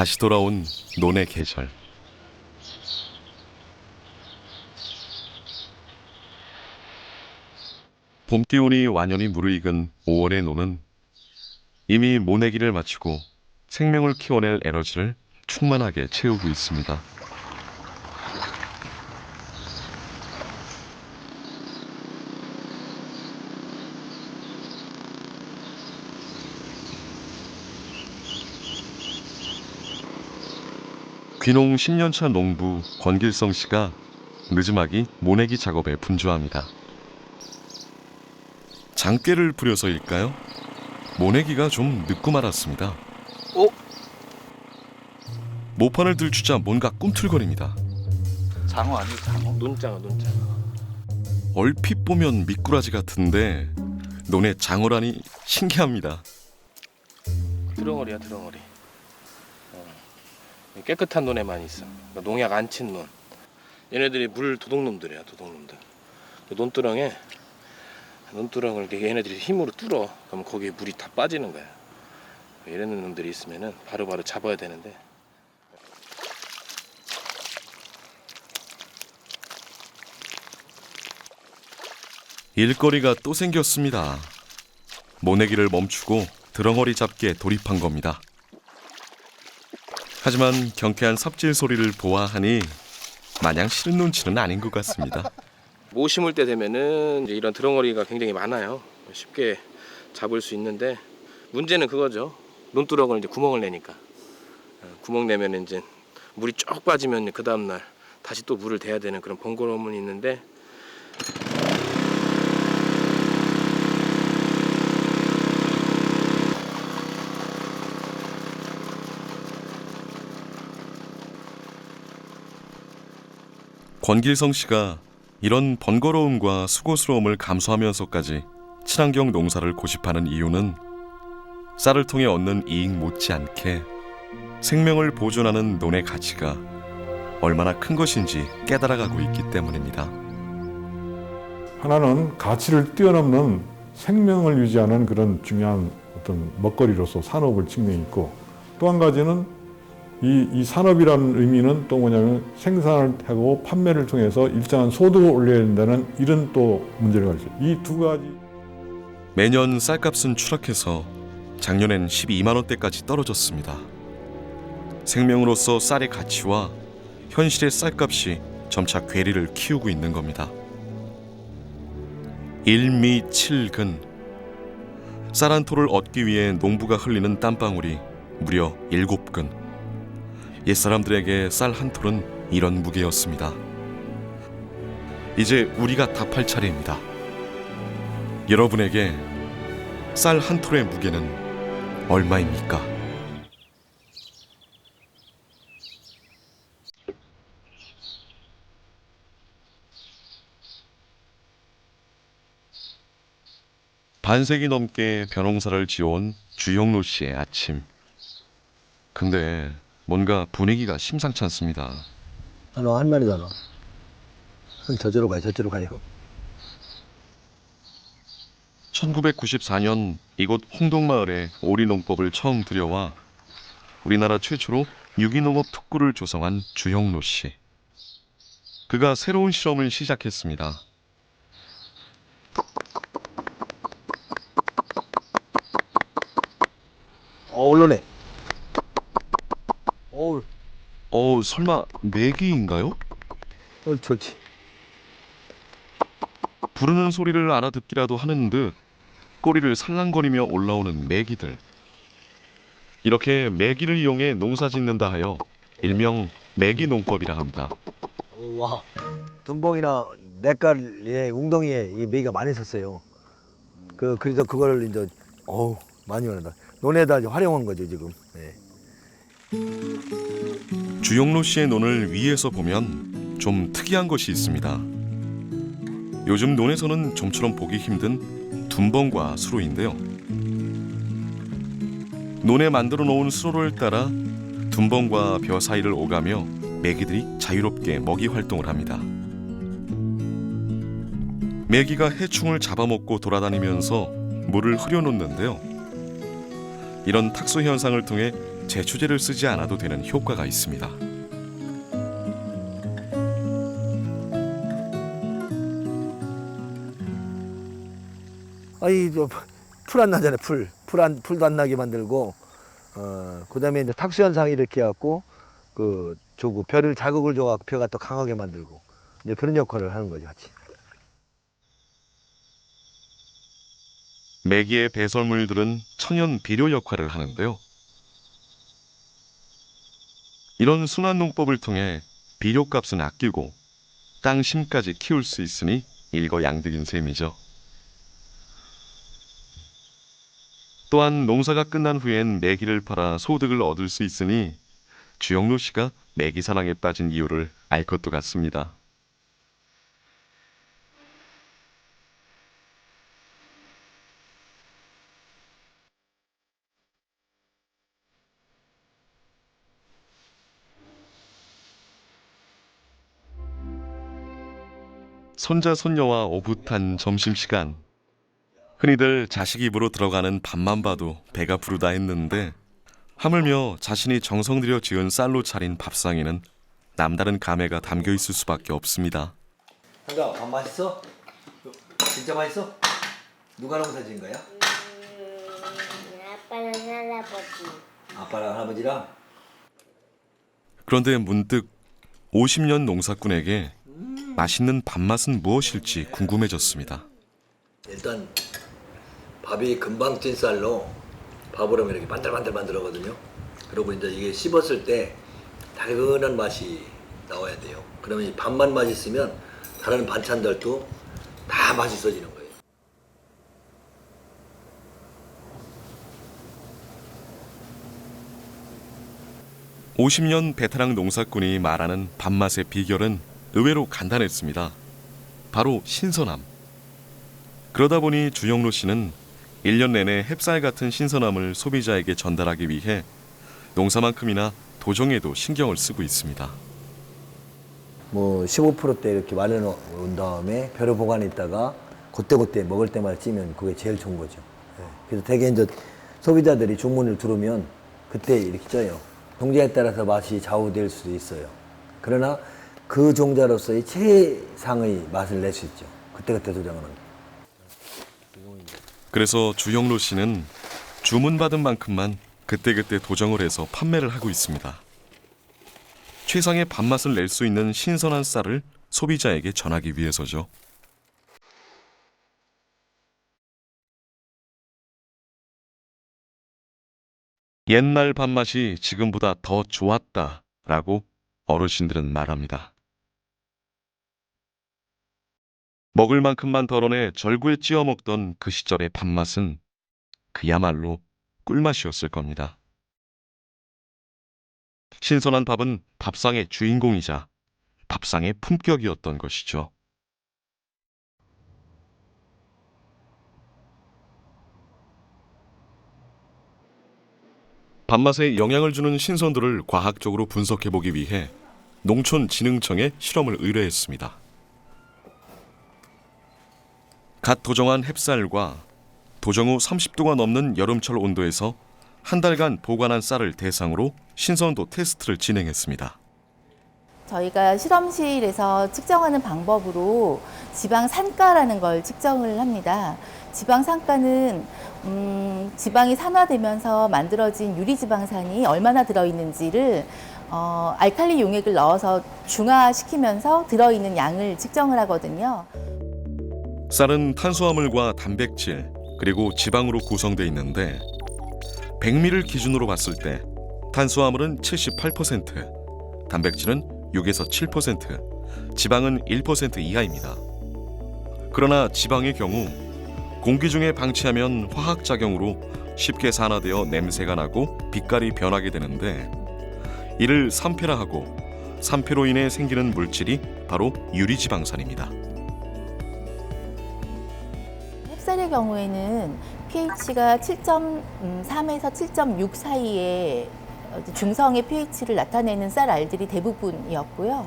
다시 돌아온 논의 계절. 봄 기온이 완연히 무르익은 5월의 논은 이미 모내기를 마치고 생명을 키워낼 에너지를 충만하게 채우고 있습니다. 귀농 10년차 농부 권길성 씨가 늦음하기 모내기 작업에 분주합니다. 장꾀를 부려서일까요? 모내기가 좀 늦고 말았습니다. 어? 모판을 들추자 뭔가 꿈틀거립니다. 장어 아니에요 장어? 논장어 논장어 얼핏 보면 미꾸라지 같은데 논의 장어라니 신기합니다. 드렁어리야 드렁어리 어. 깨끗한 논에 많이 있어. 그러니까 농약 안 친 논 얘네들이 물 도둑놈들이야 도둑놈들. 그 논두렁에 논두렁을 이렇게 얘네들이 힘으로 뚫어. 그러면 거기에 물이 다 빠지는 거야. 이런 놈들이 있으면은 바로바로 잡아야 되는데. 일거리가 또 생겼습니다. 모내기를 멈추고 드렁어리 잡기에 돌입한 겁니다. 하지만 경쾌한 삽질 소리를 보아하니 마냥 싫은 눈치는 아닌 것 같습니다. 모 심을 때 되면은 이런 드렁어리가 굉장히 많아요. 쉽게 잡을 수 있는데 문제는 그거죠. 논두렁을 이제 구멍을 내니까. 어, 구멍 내면 이제 물이 쭉 빠지면 그 다음 날 다시 또 물을 대야 되는 그런 번거로움은 있는데 권길성 씨가 이런 번거로움과 수고스러움을 감수하면서까지 친환경 농사를 고집하는 이유는 쌀을 통해 얻는 이익 못지않게 생명을 보존하는 논의 가치가 얼마나 큰 것인지 깨달아가고 있기 때문입니다. 하나는 가치를 뛰어넘는 생명을 유지하는 그런 중요한 어떤 먹거리로서 산업을 측면이 있고 또 한 가지는 이, 이 산업이라는 의미는 또 뭐냐면 생산을 하고 판매를 통해서 일정한 소득을 올려야 된다는 이런 또 문제를 가지고 이 두 가지 매년 쌀값은 추락해서 작년엔 12만 원대까지 떨어졌습니다. 생명으로서 쌀의 가치와 현실의 쌀값이 점차 괴리를 키우고 있는 겁니다. 일미칠근 쌀 한 토를 얻기 위해 농부가 흘리는 땀방울이 무려 일곱 근. 옛사람들에게 쌀 한 톨은 이런 무게였습니다. 이제 우리가 답할 차례입니다. 여러분에게 쌀 한 톨의 무게는 얼마입니까? 반세기 넘게 벼농사를 지어온 주영로 씨의 아침. 근데 뭔가 분위기가 심상치 않습니다. 하나 한안 와. 저쪽으로 가요 저쪽으로 가요 1994년 이곳 홍동마을에 오리농법을 처음 들여와 우리나라 최초로 유기농업 특구를 조성한 주영로 씨. 그가 새로운 실험을 시작했습니다. 어 올라네 어우 어, 설마 메기인가요? 어, 좋지 부르는 소리를 알아듣기라도 하는 듯 꼬리를 살랑거리며 올라오는 메기들. 이렇게 메기를 이용해 농사 짓는다 하여 일명 메기 농법이라 합니다. 와 둔봉이나 냇가에 웅덩이에 이 메기가 많이 섰어요 그 그래서 그거를 이제 어우 많이 원한다 논에다 이제 활용한 거죠 지금 네. 주영로 씨의 논을 위에서 보면 좀 특이한 것이 있습니다. 요즘 논에서는 좀처럼 보기 힘든 둔벙과 수로인데요. 논에 만들어 놓은 수로를 따라 둔벙과 벼 사이를 오가며 메기들이 자유롭게 먹이 활동을 합니다. 메기가 해충을 잡아먹고 돌아다니면서 물을 흐려놓는데요. 이런 탁수 현상을 통해 제초제를 쓰지 않아도 되는 효과가 있습니다. 아이 저풀 안 나잖아요 풀. 풀안 풀도 안 나게 만들고 어 그다음에 이제 탁수 현상이 이렇게 갖고 그 조구 벼를 자극을 줘갖고 벼가 또 강하게 만들고 이제 그런 역할을 하는 거죠 같이. 메기의 배설물들은 천연 비료 역할을 하는데요. 이런 순환 농법을 통해 비료값은 아끼고 땅 심까지 키울 수 있으니 일거양득인 셈이죠. 또한 농사가 끝난 후엔 메기를 팔아 소득을 얻을 수 있으니 주영로 씨가 메기 사랑에 빠진 이유를 알 것도 같습니다. 손자 손녀와 오붓한 점심시간 흔히들 자식 입으로 들어가는 밥만 봐도 배가 부르다 했는데 하물며 자신이 정성 들여 지은 쌀로 차린 밥상에는 남다른 감회가 담겨 있을 수밖에 없습니다. 한가 밥 맛있어? 진짜 맛있어? 누가 농사 지은 거야? 아빠는 할아버지. 아빠랑 할아버지랑. 그런데 문득 50년 농사꾼에게 맛있는 밥맛은 무엇일지 궁금해졌습니다. 일단 밥이 금방 찐 쌀로 하면 이렇게 반들반들 만들어거든요. 그리고 이제 이게 씹었을 때 달근한 맛이 나와야 돼요. 그러면 이 밥만 맛있으면 다른 반찬들도 다 맛있어지는 거예요. 오십 년 베테랑 농사꾼이 말하는 밥맛의 비결은 의외로 간단했습니다. 바로 신선함. 그러다 보니 주영로 씨는 1년 내내 햅쌀 같은 신선함을 소비자에게 전달하기 위해 농사만큼이나 도정에도 신경을 쓰고 있습니다. 뭐 15%대 이렇게 말려 놓은 다음에 벼를 보관했다가 그때그때 먹을 때마다 찌면 그게 제일 좋은 거죠. 예. 그래서 대개 이제 소비자들이 주문을 들으면 그때 이렇게 쪄요. 종자에 따라서 맛이 좌우될 수도 있어요. 그러나 그 종자로서의 최상의 맛을 낼 수 있죠. 그때그때 도정하는 게. 그래서 주영로 씨는 주문받은 만큼만 그때그때 도정을 해서 판매를 하고 있습니다. 최상의 밥맛을 낼 수 있는 신선한 쌀을 소비자에게 전하기 위해서죠. 옛날 밥맛이 지금보다 더 좋았다라고 어르신들은 말합니다. 먹을 만큼만 덜어내 절구에 찧어 먹던 그 시절의 밥맛은 그야말로 꿀맛이었을 겁니다. 신선한 밥은 밥상의 주인공이자 밥상의 품격이었던 것이죠. 밥맛에 영향을 주는 신선도를 과학적으로 분석해 보기 위해 농촌진흥청에 실험을 의뢰했습니다. 갓 도정한 햅쌀과 도정 후 30도가 넘는 여름철 온도에서 한 달간 보관한 쌀을 대상으로 신선도 테스트를 진행했습니다. 저희가 실험실에서 측정하는 방법으로 지방 산가라는 걸 측정을 합니다. 지방 산가는 음, 지방이 산화되면서 만들어진 유리 지방산이 얼마나 들어있는지를 어, 알칼리 용액을 넣어서 중화시키면서 들어있는 양을 측정을 하거든요. 쌀은 탄수화물과 단백질 그리고 지방으로 구성되어 있는데 백미를 기준으로 봤을 때 탄수화물은 78%, 단백질은 6에서 7%, 지방은 1% 이하입니다. 그러나 지방의 경우 공기 중에 방치하면 화학 작용으로 쉽게 산화되어 냄새가 나고 빛깔이 변하게 되는데 이를 산패라 하고 산패로 인해 생기는 물질이 바로 유리지방산입니다. 햅쌀의 경우에는 pH가 7.3에서 7.6 사이에 중성의 pH를 나타내는 쌀 알들이 대부분이었고요.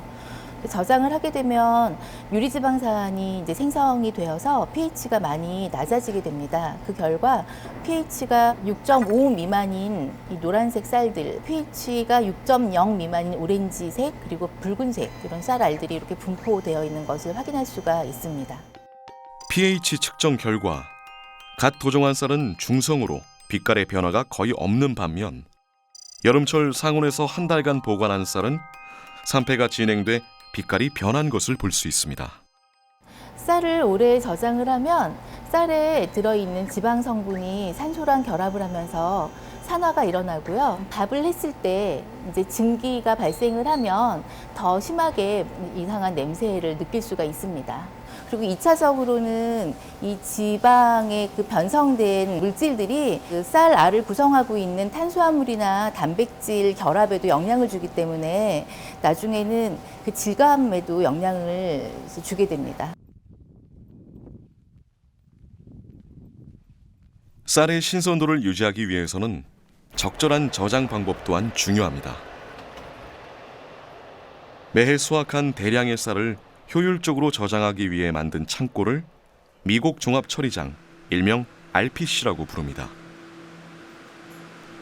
저장을 하게 되면 유리지방산이 이제 생성이 되어서 pH가 많이 낮아지게 됩니다. 그 결과 pH가 6.5 미만인 이 노란색 쌀들, pH가 6.0 미만인 오렌지색 그리고 붉은색 이런 쌀 알들이 이렇게 분포되어 있는 것을 확인할 수가 있습니다. pH 측정 결과 갓 도정한 쌀은 중성으로 빛깔의 변화가 거의 없는 반면 여름철 상온에서 한 달간 보관한 쌀은 산패가 진행돼 빛깔이 변한 것을 볼 수 있습니다. 쌀을 오래 저장을 하면 쌀에 들어있는 지방 성분이 산소랑 결합을 하면서 산화가 일어나고요. 밥을 했을 때 이제 증기가 발생을 하면 더 심하게 이상한 냄새를 느낄 수가 있습니다. 그리고 이차적으로는이 지방의 그 변성된 물질들이 그 쌀 알을 구성하고 있는 탄수화물이나 단백질 결합에도 영향을 주기 때문에 나중에는 그 질감에도 영향을 주게 됩니다. 쌀의 신선도를 유지하기 위해서는 적절한 저장 방법 또한 중요합니다. 매해 수확한 대량의 쌀을 효율적으로 저장하기 위해 만든 창고를 미곡 종합 처리장, 일명 RPC라고 부릅니다.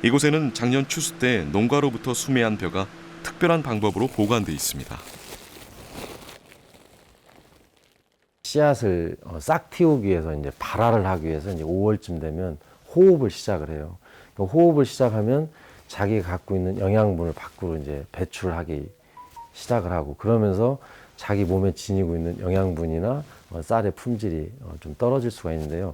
이곳에는 작년 추수 때 농가로부터 수매한 벼가 특별한 방법으로 보관돼 있습니다. 씨앗을 어, 싹 틔우기 위해서 이제 발화를 하기 위해서 이제 5월쯤 되면 호흡을 시작을 해요. 그 호흡을 시작하면 자기가 갖고 있는 영양분을 밖으로 이제 배출하기 시작을 하고 그러면서 자기 몸에 지니고 있는 영양분이나 어, 쌀의 품질이 어, 좀 떨어질 수가 있는데요.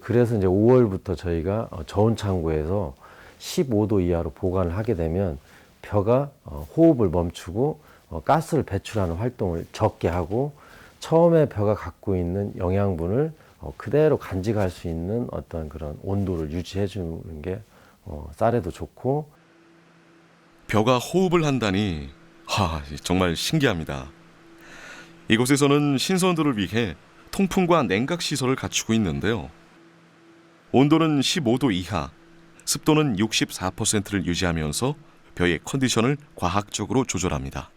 그래서 이제 5월부터 저희가 어, 저온 창고에서 15도 이하로 보관을 하게 되면 벼가 어, 호흡을 멈추고 어, 가스를 배출하는 활동을 적게 하고 처음에 벼가 갖고 있는 영양분을 어, 그대로 간직할 수 있는 어떤 그런 온도를 유지해 주는 게 어, 쌀에도 좋고 벼가 호흡을 한다니 하 정말 신기합니다. 이곳에서는 신선도를 위해 통풍과 냉각 시설을 갖추고 있는데요. 온도는 15도 이하, 습도는 64%를 유지하면서 벼의 컨디션을 과학적으로 조절합니다.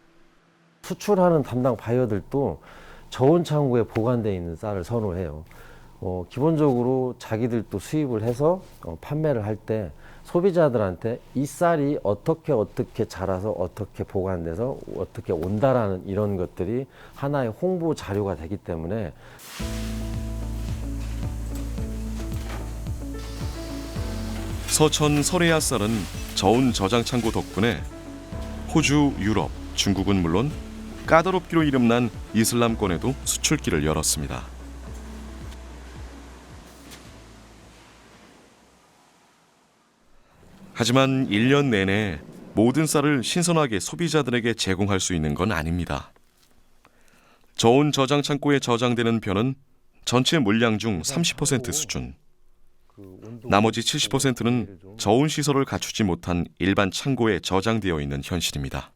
수출하는 담당 바이어들도 저온 창고에 보관되어 있는 쌀을 선호해요. 어, 기본적으로 자기들도 수입을 해서 어, 판매를 할 때 소비자들한테 이 쌀이 어떻게 어떻게 자라서 어떻게 보관돼서 어떻게 온다라는 이런 것들이 하나의 홍보 자료가 되기 때문에 서천 설해야 쌀은 저온 저장 창고 덕분에 호주, 유럽, 중국은 물론 까다롭기로 이름난 이슬람권에도 수출길을 열었습니다. 하지만 1년 내내 모든 쌀을 신선하게 소비자들에게 제공할 수 있는 건 아닙니다. 저온 저장 창고에 저장되는 벼는 전체 물량 중 30% 수준. 나머지 70%는 저온 시설을 갖추지 못한 일반 창고에 저장되어 있는 현실입니다.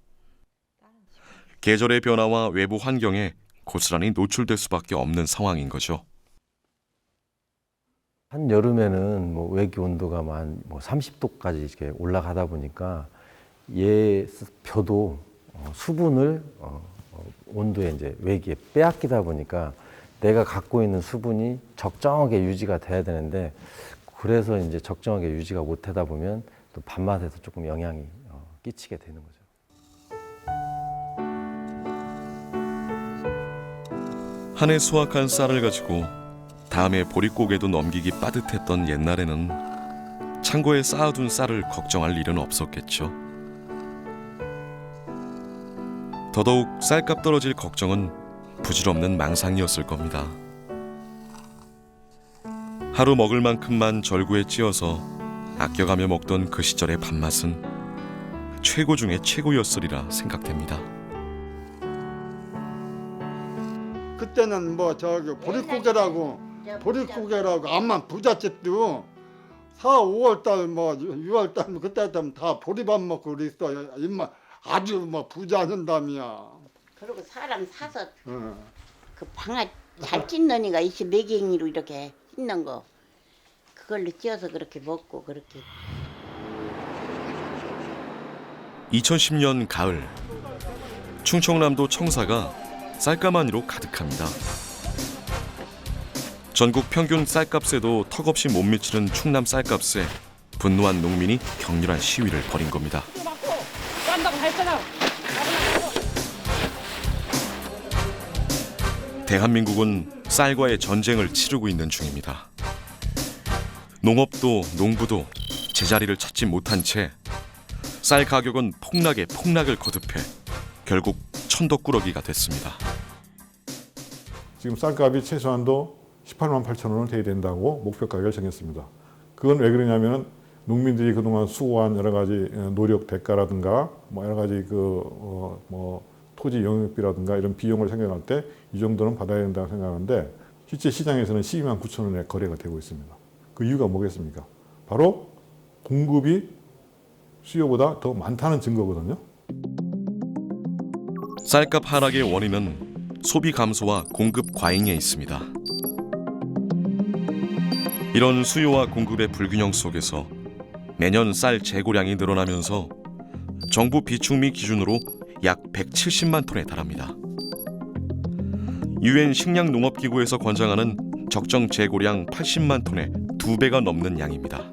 계절의 변화와 외부 환경에 고스란히 노출될 수밖에 없는 상황인 거죠. 한 여름에는 뭐 외기 온도가 만 뭐 30도까지 이렇게 올라가다 보니까 얘 벼도 어, 수분을 어, 어, 온도에 이제 외기에 빼앗기다 보니까 내가 갖고 있는 수분이 적정하게 유지가 돼야 되는데 그래서 이제 적정하게 유지가 못 하다 보면 또 밥맛에도 조금 영향이 어, 끼치게 되는 거죠. 한해 수확한 쌀을 가지고 다음에 보릿고개도 넘기기 빠듯했던 옛날에는 창고에 쌓아둔 쌀을 걱정할 일은 없었겠죠. 더더욱 쌀값 떨어질 걱정은 부질없는 망상이었을 겁니다. 하루 먹을 만큼만 절구에 찧어서 아껴가며 먹던 그 시절의 밥맛은 최고 중의 최고였으리라 생각됩니다. 그때는 뭐 저기 보릿고개라고 보릿고개라고 암만 부잣집도 4, 5월 달 뭐 6월 달 그때 되면 다 보리밥 먹고 그랬어. 임마 아주 뭐 부자는담이야. 그리고 사람 사서 어. 그 방아 잘 찢는 이가 이시 매갱이로 이렇게 찢는 거 그걸로 찧어서 그렇게 먹고 그렇게 2010년 가을 충청남도 청사가 쌀가마니로 가득합니다. 전국 평균 쌀값에도 턱없이 못 미치는 충남 쌀값에 분노한 농민이 격렬한 시위를 벌인 겁니다. 대한민국은 쌀과의 전쟁을 치르고 있는 중입니다. 농업도 농부도 제자리를 찾지 못한 채 쌀 가격은 폭락에 폭락을 거듭해 결국 천덕꾸러기가 됐습니다. 지금 쌀값이 최소한도 18만 8천 원은 돼야 된다고 목표 가격을 정했습니다. 그건 왜 그러냐면은 농민들이 그동안 수고한 여러 가지 어, 노력 대가라든가 뭐 여러 가지 그뭐 토지 영역비라든가 이런 비용을 생각할 때 이 정도는 받아야 된다고 생각하는데 실제 시장에서는 12만 9천 원에 거래가 되고 있습니다. 그 이유가 뭐겠습니까? 바로 공급이 수요보다 더 많다는 증거거든요. 쌀값 하락의 원인은 소비 감소와 공급 과잉에 있습니다. 이런 수요와 공급의 불균형 속에서 매년 쌀 재고량이 늘어나면서 정부 비축미 기준으로 약 170만 톤에 달합니다. 유엔 식량농업기구에서 권장하는 적정 재고량 80만 톤의 두 배가 넘는 양입니다.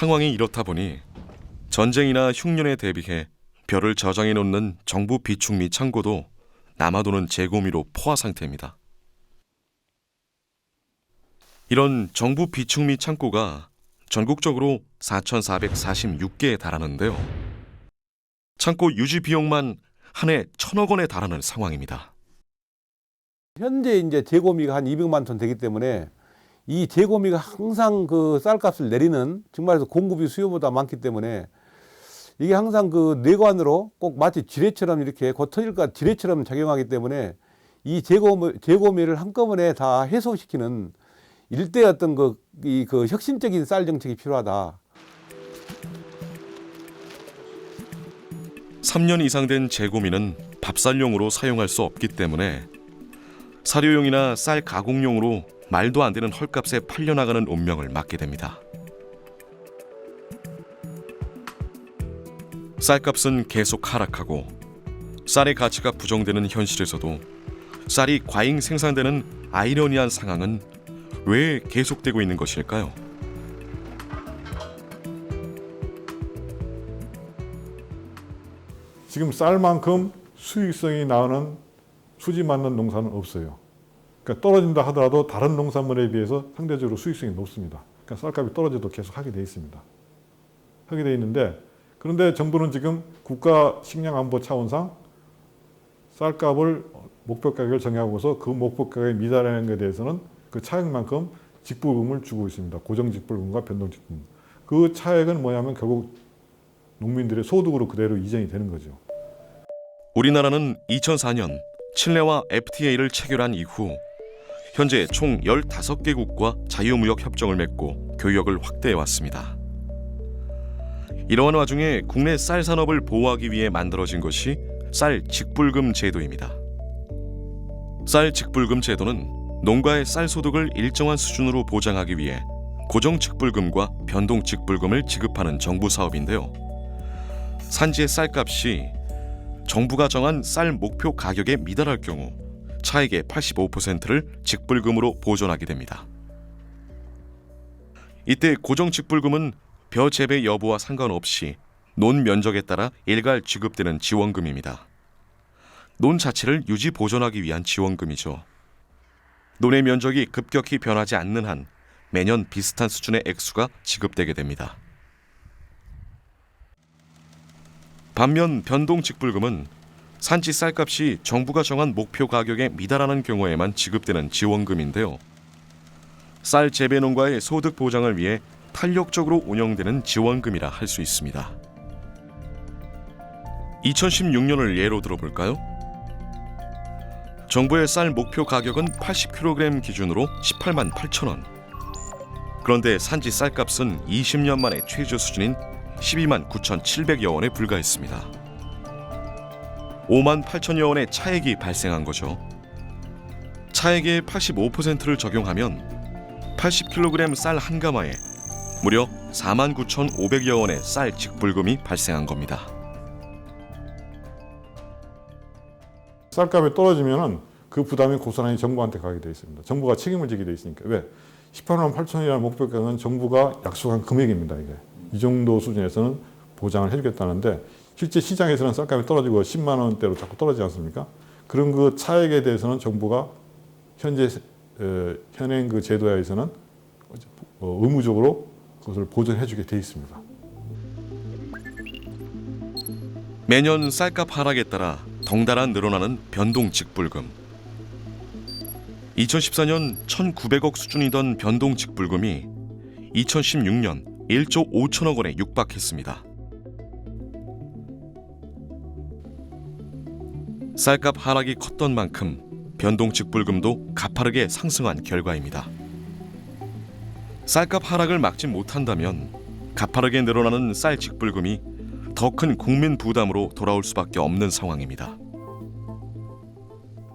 상황이 이렇다 보니 전쟁이나 흉년에 대비해 벼를 저장해 놓는 정부 비축미 창고도 남아도는 재고미로 포화 상태입니다. 이런 정부 비축미 창고가 전국적으로 4,446개에 달하는데요. 창고 유지 비용만 한 해 천억 원에 달하는 상황입니다. 현재 이제 재고미가 한 200만 톤 되기 때문에 이 재고미가 항상 그 쌀값을 내리는 정말로 공급이 수요보다 많기 때문에 이게 항상 그 내관으로 꼭 마치 지뢰처럼 이렇게 곧 터질까 지뢰처럼 작용하기 때문에 이 재고미, 재고미를 한꺼번에 다 해소시키는 일대 어떤 그, 이, 그 혁신적인 쌀 정책이 필요하다. 3년 이상 된 재고미는 밥살용으로 사용할 수 없기 때문에 사료용이나 쌀 가공용으로 말도 안 되는 헐값에 팔려나가는 운명을 맞게 됩니다. 쌀값은 계속 하락하고 쌀의 가치가 부정되는 현실에서도 쌀이 과잉 생산되는 아이러니한 상황은 왜 계속되고 있는 것일까요? 지금 쌀만큼 수익성이 나오는 수지 맞는 농사는 없어요. 그러니까 떨어진다 하더라도 다른 농산물에 비해서 상대적으로 수익성이 높습니다. 그러니까 쌀값이 떨어져도 계속 하게 돼 있습니다. 하게 돼 있는데 그런데 정부는 지금 국가 식량 안보 차원상 쌀값을 목표 가격을 정하고서 그 목표 가격에 미달하는 것에 대해서는 그 차액만큼 직불금을 주고 있습니다. 고정 직불금과 변동 직불금. 그 차액은 뭐냐면 결국 농민들의 소득으로 그대로 이전이 되는 거죠. 우리나라는 2004년 칠레와 FTA를 체결한 이후 현재 총 15개국과 자유무역 협정을 맺고 교역을 확대해 왔습니다. 이러한 와중에 국내 쌀 산업을 보호하기 위해 만들어진 것이 쌀 직불금 제도입니다. 쌀 직불금 제도는 농가의 쌀 소득을 일정한 수준으로 보장하기 위해 고정 직불금과 변동 직불금을 지급하는 정부 사업인데요. 산지의 쌀값이 정부가 정한 쌀 목표 가격에 미달할 경우 차액의 85%를 직불금으로 보존하게 됩니다. 이때 고정 직불금은 벼 재배 여부와 상관없이 논 면적에 따라 일괄 지급되는 지원금입니다. 논 자체를 유지 보존하기 위한 지원금이죠. 논의 면적이 급격히 변하지 않는 한 매년 비슷한 수준의 액수가 지급되게 됩니다. 반면 변동 직불금은 산지 쌀값이 정부가 정한 목표 가격에 미달하는 경우에만 지급되는 지원금인데요. 쌀 재배 농가의 소득 보장을 위해 탄력적으로 운영되는 지원금이라 할 수 있습니다. 2016년을 예로 들어볼까요? 정부의 쌀 목표 가격은 80kg 기준으로 18만 8천 원. 그런데 산지 쌀값은 20년 만에 최저 수준인 12만 9,700여 원에 불과했습니다. 5만 8천여 원의 차액이 발생한 거죠. 차액의 85%를 적용하면 80kg 쌀 한 가마에 무려 49,500여 원의 쌀 직불금이 발생한 겁니다. 쌀값이 떨어지면은 그 부담이 고스란히 정부한테 가게 돼 있습니다. 정부가 책임을 지게 돼 있으니까 왜? 18만 8천이라는 목표가는 정부가 약속한 금액입니다. 이게 이 정도 수준에서는 보장을 해주겠다는데 실제 시장에서는 쌀값이 떨어지고 10만 원대로 자꾸 떨어지지 않습니까? 그런 그 차액에 대해서는 정부가 현재 어, 현행 그 제도하에서는 어, 의무적으로 그것을 보전해주게 돼 있습니다. 매년 쌀값 하락에 따라 덩달아 늘어나는 변동 직불금. 2014년 1,900억 수준이던 변동 직불금이 2016년 1조 5천억 원에 육박했습니다. 쌀값 하락이 컸던 만큼 변동 직불금도 가파르게 상승한 결과입니다. 쌀값 하락을 막지 못한다면 가파르게 늘어나는 쌀 직불금이 더 큰 국민 부담으로 돌아올 수밖에 없는 상황입니다.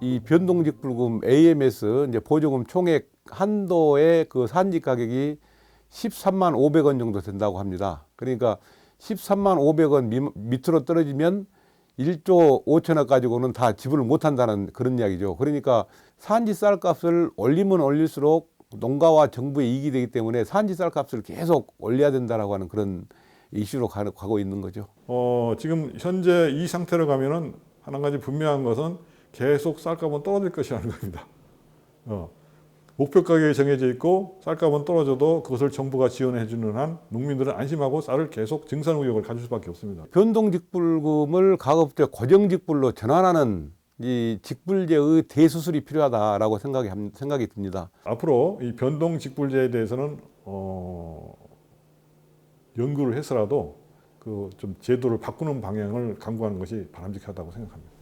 이 변동직불금 AMS 이제 보조금 총액 한도의 그 산지 가격이 13만 500원 정도 된다고 합니다. 그러니까 13만 500원 미, 밑으로 떨어지면 1조 5천억 가지고는 다 지불을 못 한다는 그런 이야기죠. 그러니까 산지 쌀값을 올리면 올릴수록 농가와 정부의 이익이 되기 때문에 산지 쌀값을 계속 올려야 된다라고 하는 그런 이슈로 가- 가고 있는 거죠. 어, 지금 현재 이 상태로 가면은 한 가지 분명한 것은 계속 쌀값은 떨어질 것이라는 겁니다. 어, 목표 가격이 정해져 있고 쌀값은 떨어져도 그것을 정부가 지원해 주는 한 농민들은 안심하고 쌀을 계속 증산 의욕을 가질 수밖에 없습니다. 변동직불금을 가급적 고정직불로 전환하는 이 직불제의 대수술이 필요하다라고 생각이 함- 생각이 듭니다. 앞으로 이 변동 직불제에 대해서는 어, 연구를 해서라도 그 좀 제도를 바꾸는 방향을 강구하는 것이 바람직하다고 생각합니다.